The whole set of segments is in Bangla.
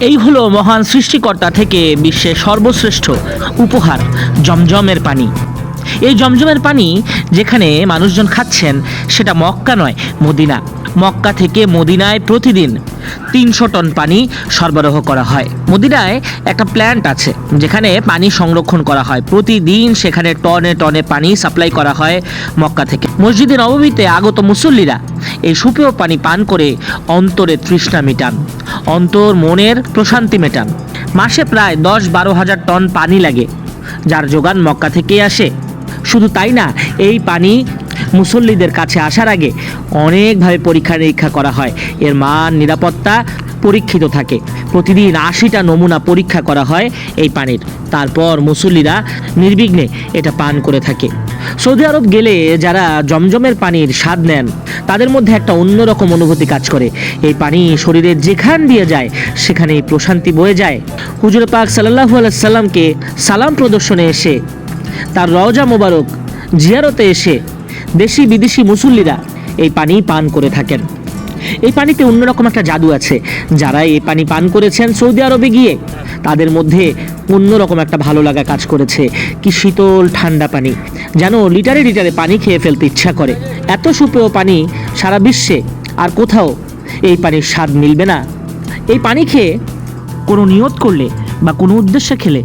এই হলো মহান সৃষ্টিকর্তা থেকে বিশ্বের সর্বশ্রেষ্ঠ উপহার, জমজমের পানি। এই জমজমের পানি যেখানে মানুষজন খাচ্ছেন, সেটা মক্কা নয়, মদিনা। মক্কা থেকে মদিনায় প্রতিদিন তিনশো টন পানি সরবরাহ করা হয়। মদিনায় একটা প্ল্যান্ট আছে, যেখানে পানি সংরক্ষণ করা হয়। প্রতিদিন সেখানে টনে টনে পানি সাপ্লাই করা হয় মক্কা থেকে। মসজিদে নবমীতে আগত মুসল্লিরা এই সুপেয় পানি পান করে অন্তরে তৃষ্ণা মিটান, অন্তর মনের প্রশান্তি মেটান। মাসে প্রায় দশ বারো হাজার টন পানি লাগে, যার যোগান মক্কা থেকেই আসে। শুধু তাই না, এই পানি মুসল্লিদের কাছে আসার আগে অনেকভাবে পরীক্ষা নিরীক্ষা করা হয়। এর মান, নিরাপত্তা পরীক্ষিত থাকে। প্রতিদিন আশিটা নমুনা পরীক্ষা করা হয় এই পানির। তারপর মুসল্লিরা নির্বিঘ্নে এটা পান করে থাকে। সৌদি আরব গেলে যারা জমজমের পানির স্বাদ নেন, তাদের মধ্যে একটা অন্যরকম অনুভূতি কাজ করে। এই পানি শরীরের যেখান দিয়ে যায় সেখানে প্রশান্তি বয়ে যায়। হুজুর পাক সাল্লাহু সাল্লামকে সালাম প্রদর্শনে এসে, তার রওজা মোবারক জিয়ারতে এসে দেশি বিদেশি মুসল্লিরা এই পানি পান করে থাকেন। এই পানিতে অন্যরকম একটা জাদু আছে। যারা এই পানি পান করেছেন সৌদি আরবে গিয়ে, তাদের মধ্যে অন্যরকম একটা ভালো লাগা কাজ করেছে। কি শীতল ঠান্ডা পানি। যেন লিটারে লিটারে পানি খেয়ে ফেলতে ইচ্ছা করে। এত সুপেয় পানি সারা বিশ্বে আর কোথাও এই পানির স্বাদ মিলবে না। এই পানি খেয়ে কোনো নিয়ত করলে বা কোনো উদ্দেশ্যে খেলে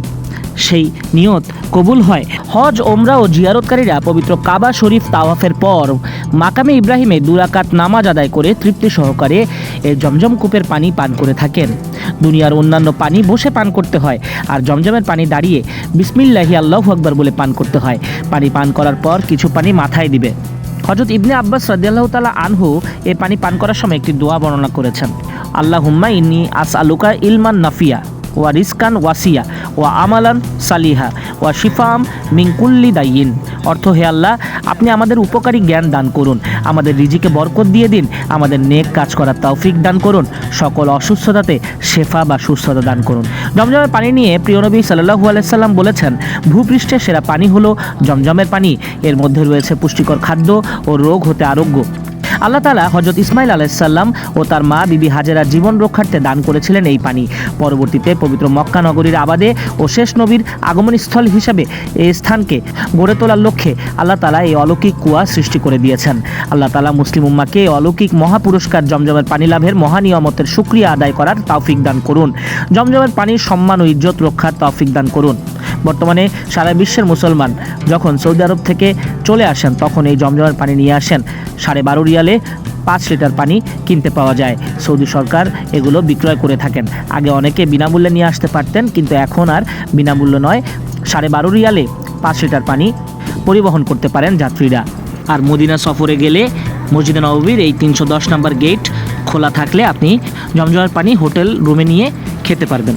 সেই নিয়ত কবুল হয়। হজ ওমরা ও জিয়ারতকারীরা পবিত্র কাবা শরীফ তাওয়াফের পর মাকামে ইব্রাহিমে দুরাকাত নামাজ আদায় করে তৃপ্তি সহকারে জমজম কূপের পানি পান করে থাকেন। দুনিয়ার অন্যান্য পানি বসে পান করতে হয় আর জমজমের পানি দাঁড়িয়ে বিসমিল্লাহি আল্লাহ আকবার বলে পান করতে হয়। পানি পান করার পর কিছু পানি মাথায় দিবে। হজরত ইবনে আব্বাস রাদিয়াল্লাহু তাআলা আনহু এ পানি পান করার সময় একটি দোয়া বর্ণনা করেছেন। আল্লাহ হুম্মা ইন্নি আস আলুকা ইলমান নাফিয়া ওয়া রিসকান ওয়াসিয়া। ওয়া আমালান সালিহা, ওয়া শিফাম মিঙ্কুল্লি দাইন অর্থ হে আল্লাহ, আপনি আমাদের উপকারী জ্ঞান দান করুন, আমাদের রিজিকে বরকত দিয়ে দিন, আমাদের নেক কাজ করার তৌফিক দান করুন, সকল অসুস্থতাতে শেফা বা সুস্থতা দান করুন। জমজমের পানি নিয়ে প্রিয় নবী সাল্লাহু আলাইসাল্লাম বলেছেন, ভূপৃষ্ঠের সেরা পানি হলো জমজমের পানি, এর মধ্যে রয়েছে পুষ্টিকর খাদ্য ও রোগ হতে আরোগ্য। আল্লাহ তালা হজরত ইসমাইল আলাইসাল্লাম ও তার মা বিবি হাজেরা জীবন রক্ষার্থে দান করেছিলেন এই পানি। পরবর্তীতে পবিত্র মক্কা নগরীর আবাদে ও শেষ নবীর আগমনস্থল হিসাবে এই স্থানকে গড়ে তোলার লক্ষ্যে আল্লাহ তালা এই অলৌকিক কুয়া সৃষ্টি করে দিয়েছেন। আল্লাহ তালা মুসলিম উম্মাকে এই অলৌকিক মহাপুরস্কার জমজমের পানি লাভের মহানিয়মতের সুক্রিয়া আদায় করার তৌফিক দান করুন। জমজমের পানির সম্মান ও ইজ্জত রক্ষার তৌফিক দান করুন। বর্তমানে সারা বিশ্বের মুসলমান। যখন সৌদি আরব থেকে চলে আসেন, তখন এই জমজমের পানি নিয়ে আসেন। সাড়ে বারো রিয়ালে পাঁচ লিটার পানি কিনতে পাওয়া যায়। সৌদি সরকার এগুলো বিক্রয় করে থাকেন। আগে অনেকে বিনামূল্যে নিয়ে আসতে পারতেন, কিন্তু এখন আর বিনামূল্য নয়। সাড়ে বারো রিয়ালে পাঁচ লিটার পানি পরিবহন করতে পারেন যাত্রীরা। আর মদিনা সফরে গেলে মসজিদে নববীর এই তিনশো দশ নম্বর গেট খোলা থাকলে আপনি জমজমের পানি হোটেল রুমে নিয়ে খেতে পারবেন।